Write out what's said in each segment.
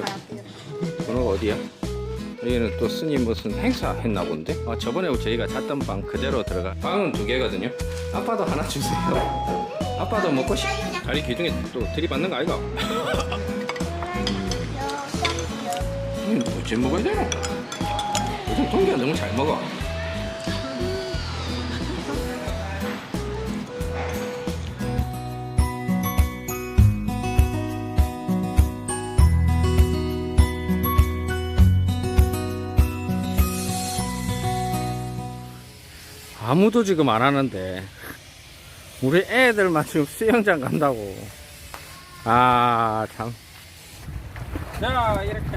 우리 번호가 어디야? 여기는 또 스님 무슨 행사 했나 본데? 아, 저번에 저희가 잤던 방 그대로 들어가. 방은 두 개거든요. 아빠도 하나 주세요. 아빠도 먹고 싶. 다리 기둥에 또 들이받는 거 아이가? 음, 어째 먹어야 되노? 요즘 동기가 너무 잘 먹어. 아무도 지금 안 하는데 우리 애들만 지금 수영장 간다고 아참 자 이렇게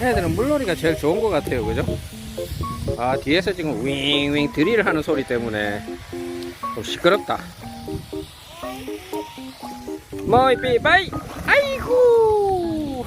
애들은 물놀이가 제일 좋은 것 같아요 그죠? 아 뒤에서 지금 윙윙 드릴 하는 소리 때문에 좀 시끄럽다 뭐이 삐바이 아이고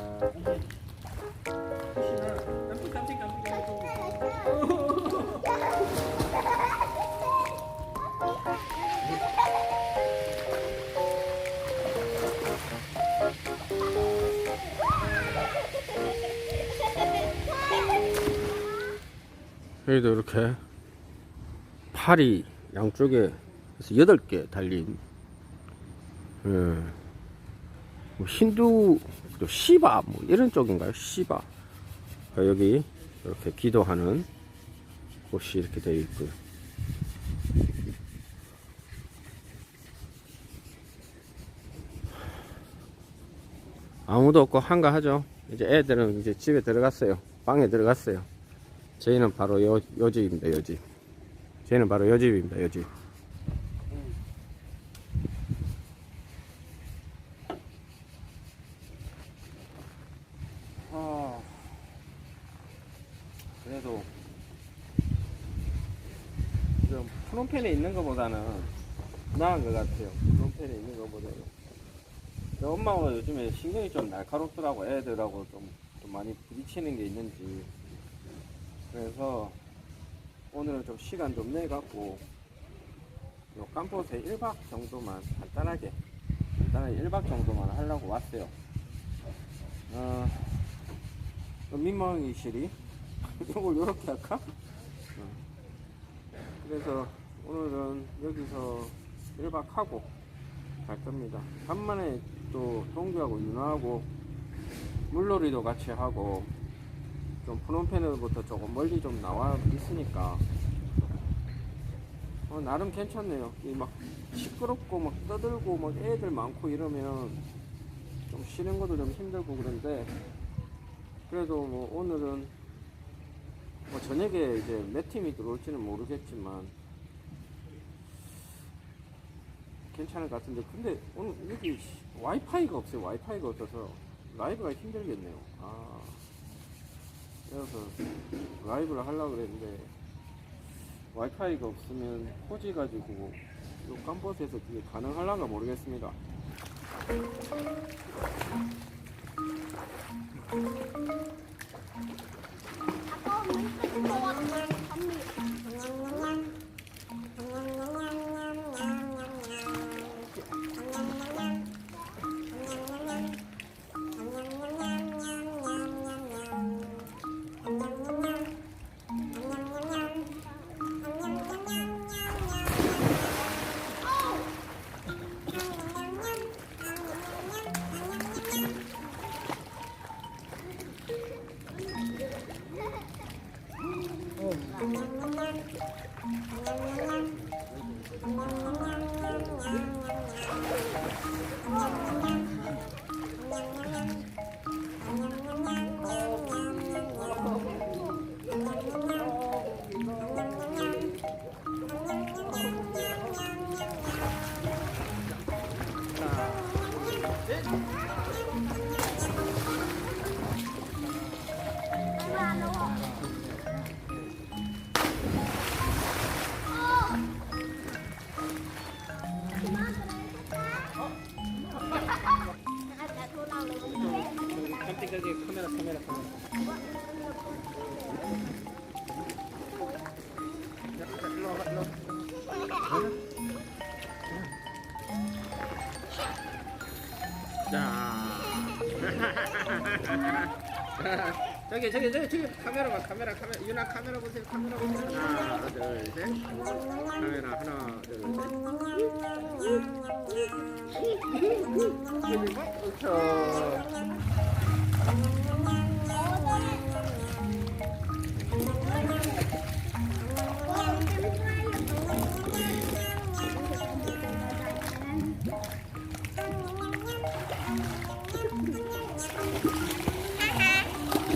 여기도 이렇게 팔이 양쪽에 그래서 여덟 개 달린 예. 뭐 힌두 또 시바 뭐 이런 쪽인가요? 시바 아, 여기 이렇게 기도하는 곳이 이렇게 되어 있고요. 아무도 없고 한가하죠. 이제 애들은 이제 집에 들어갔어요. 방에 들어갔어요. 저희는 바로 요, 요 집입니다, 요 집. 저희는 바로 요 집입니다, 요 집. 좀 프롬펜에 있는 것보다는 나은 것 같아요. 프롬펜에 있는 것보다는. 저 엄마가 요즘에 신경이 좀 날카롭더라고, 애들하고 좀, 좀 많이 부딪히는 게 있는지. 그래서 오늘은 좀 시간 좀 내갖고 요 깜포스에 1박 정도만 간단하게 간단하게 1박 정도만 하려고 왔어요 어, 또 민망이실이 이걸 요렇게 할까? 어. 그래서 오늘은 여기서 1박 하고 갈 겁니다 간만에 또 동규하고 윤아하고 물놀이도 같이 하고 좀 프롬페너부터 조금 멀리 좀 나와 있으니까 어, 나름 괜찮네요. 이막 시끄럽고 막 떠들고 막 애들 많고 이러면 좀 쉬는 것도 좀 힘들고 그런데 그래도 뭐 오늘은 뭐 저녁에 이제 몇 팀이 들어올지는 모르겠지만 괜찮을 것 같은데 근데 오늘 여기 와이파이가 없어요. 와이파이가 없어서 라이브가 힘들겠네요. 아. 그래서 라이브를 하려고 그랬는데 와이파이가 없으면 호지 가지고 요 깜버스에서 그게 가능할란가 모르겠습니다. 저기 저기 저기 저기 카메라 봐 카메라 카메라. 유나 카메라 보세요 카메라 보세요. 하나 둘셋. 카메라 하나 둘셋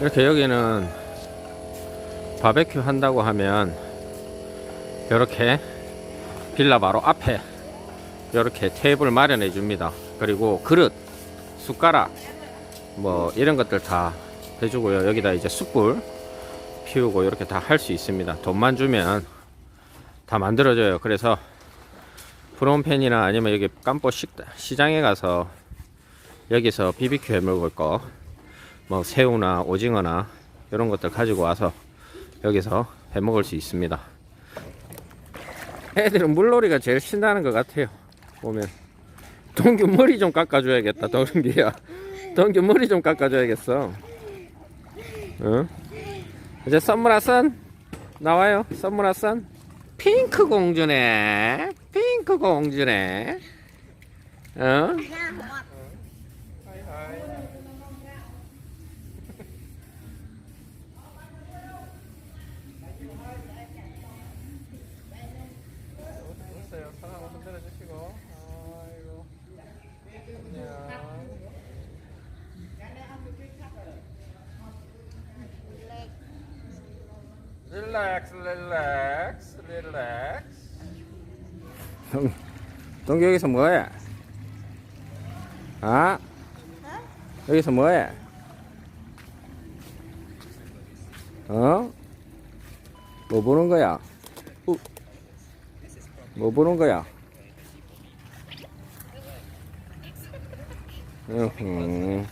이렇게 여기는 바베큐 한다고 하면 이렇게 빌라 바로 앞에 이렇게 테이블 마련해 줍니다. 그리고 그릇, 숟가락 뭐 이런 것들 다 해주고요. 여기다 이제 숯불 피우고 이렇게 다 할 수 있습니다. 돈만 주면 다 만들어져요. 그래서 프롬펜이나 아니면 여기 식 시장에 가서 여기서 BBQ 해 먹을 거 뭐 새우나 오징어나 이런 것들 가지고 와서 여기서 해 먹을 수 있습니다. 애들은 물놀이가 제일 신나는 것 같아요. 보면 동규 머리 좀 깎아줘야겠다. 동규야, 동규 머리 좀 깎아줘야겠어. 응? 이제 선물아선 나와요. 선물아선 핑크 공주네. 핑크 공주네. 어? 있어요. 손 한번 흔들어 주시고. 아이고. 릴렉스, 릴렉스, 릴렉스. 동, 동기 여기서 뭐해? 아? 여기서 뭐해? 어? 뭐 보는 거야? 우. 뭐 보는 거야? 으흠.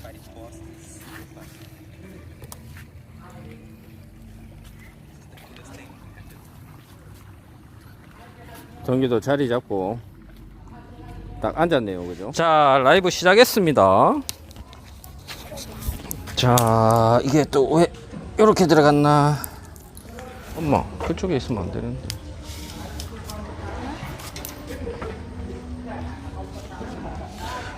동기도 자리 잡고 딱 앉았네요, 그죠? 자, 라이브 시작했습니다. 자, 이게 또 왜 이렇게 들어갔나? 엄마, 그쪽에 있으면 안 되는데.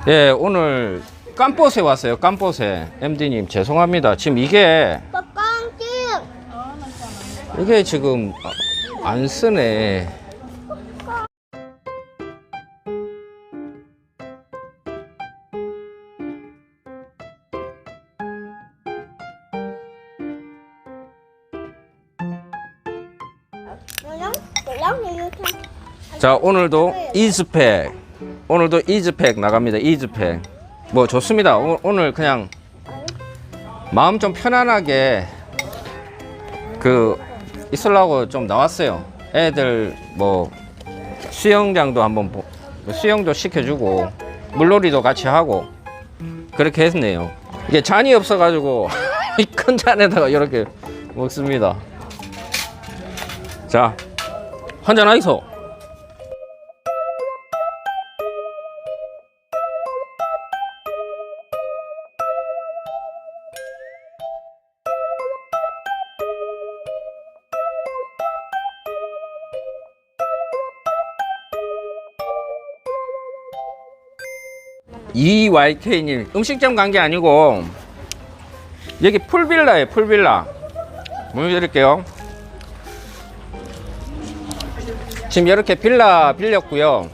예, 오늘 깜뽀새 왔어요. 깜뽀새. MD님 죄송합니다. 지금 이게 빡깡찡 이게 지금 안 쓰네. 자, 오늘도 이즈팩. 오늘도 이즈팩 나갑니다. 이즈팩. 뭐 좋습니다. 오, 오늘 그냥 마음 좀 편안하게 그 있으려고 좀 나왔어요. 애들 뭐 수영장도 한번 보- 수영도 시켜주고 물놀이도 같이 하고 그렇게 했네요. 이게 잔이 없어 가지고 이 큰 잔에다가 이렇게 먹습니다. 자, 한잔 하이소. EYK님 음식점 간 게 아니고 여기 풀빌라에 풀빌라. 보여드릴게요. 지금 이렇게 빌라 빌렸고요.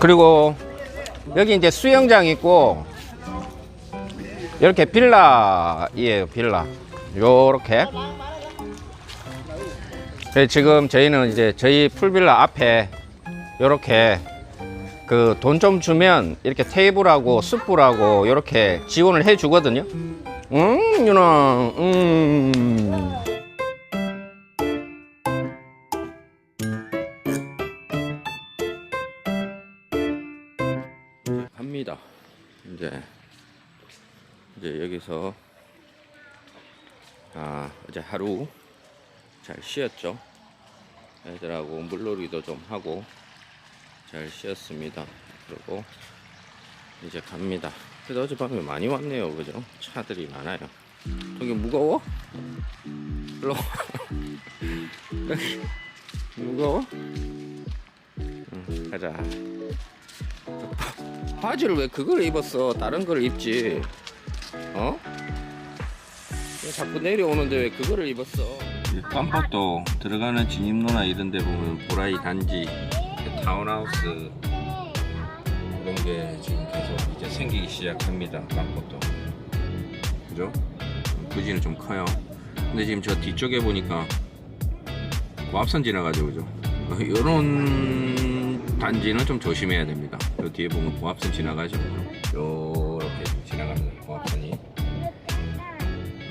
그리고 여기 이제 수영장 있고 이렇게 빌라예요 빌라. 요렇게. 네, 지금 저희는 이제 저희 풀빌라 앞에 요렇게 그 돈 좀 주면 이렇게 테이블하고 숯불하고 이렇게 지원을 해 주거든요. 음, 유나, 음. 갑니다. 이제 이제 여기서 아 어제 하루 잘 쉬었죠. 애들하고 물놀이도 좀 하고 잘 쉬었습니다. 그리고 이제 갑니다. 그래도 어젯밤에 많이 왔네요. 그죠? 차들이 많아요. 저기 무거워? 일로 와. 무거워? 응, 가자. 바지를 왜 그걸 입었어? 다른 걸 입지. 어? 왜 자꾸 내려오는데 왜 그거를 입었어? 깜빡도 들어가는 진입로나 이런 데 보면 보라이 단지 타운하우스 이런 게 지금 계속 이제 생기기 시작합니다. 깜빡도 그죠? 부지는 좀 커요. 근데 지금 저 뒤쪽에 보니까 고압선 지나가죠, 그죠? 이런 단지는 좀 조심해야 됩니다. 저 뒤에 보면 고압선 지나가죠, 좀 지나가는 고압선이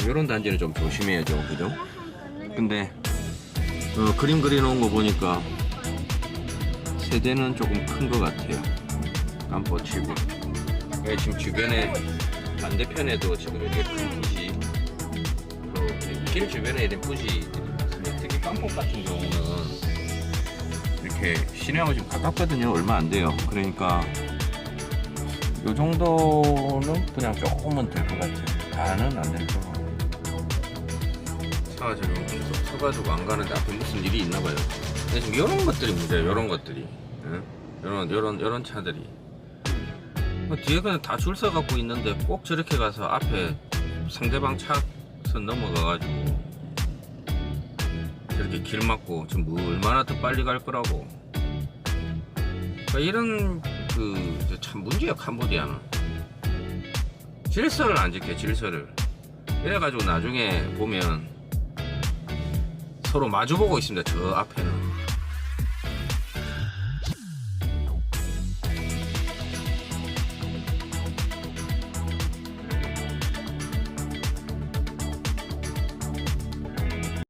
이런 단지는 좀 조심해야죠, 그죠? 근데 어, 그림 그려놓은 거 보니까 세대는 조금 큰 것 같아요. 깜포치고. 예, 지금 주변에 반대편에도 지금 이렇게 큰 부시, 또길 주변에 이런 있습니다. 특히 깜포 같은 경우는 이렇게 시내하고 지금 가깝거든요. 얼마 안 돼요. 그러니까 이 정도는 그냥 조금은 될 것 같아요. 다는 안될것 같아요. 차가 지금 계속 서가지고 안 가는데 앞에 무슨 일이 있나 봐요. 근데 지금 이런 것들이 문제예요. 이런 것들이. 이런 이런 이런 차들이. 뭐 뒤에 그냥 다줄 서 갖고 있는데 꼭 저렇게 가서 앞에 상대방 차선 넘어가가지고 저렇게 길 막고 지금 뭐 얼마나 더 빨리 갈 거라고. 그러니까 이런 그 참 문제야 캄보디아는. 질서를 안 지켜 질서를. 이래가지고 나중에 보면 서로 마주보고 있습니다. 저 앞에는.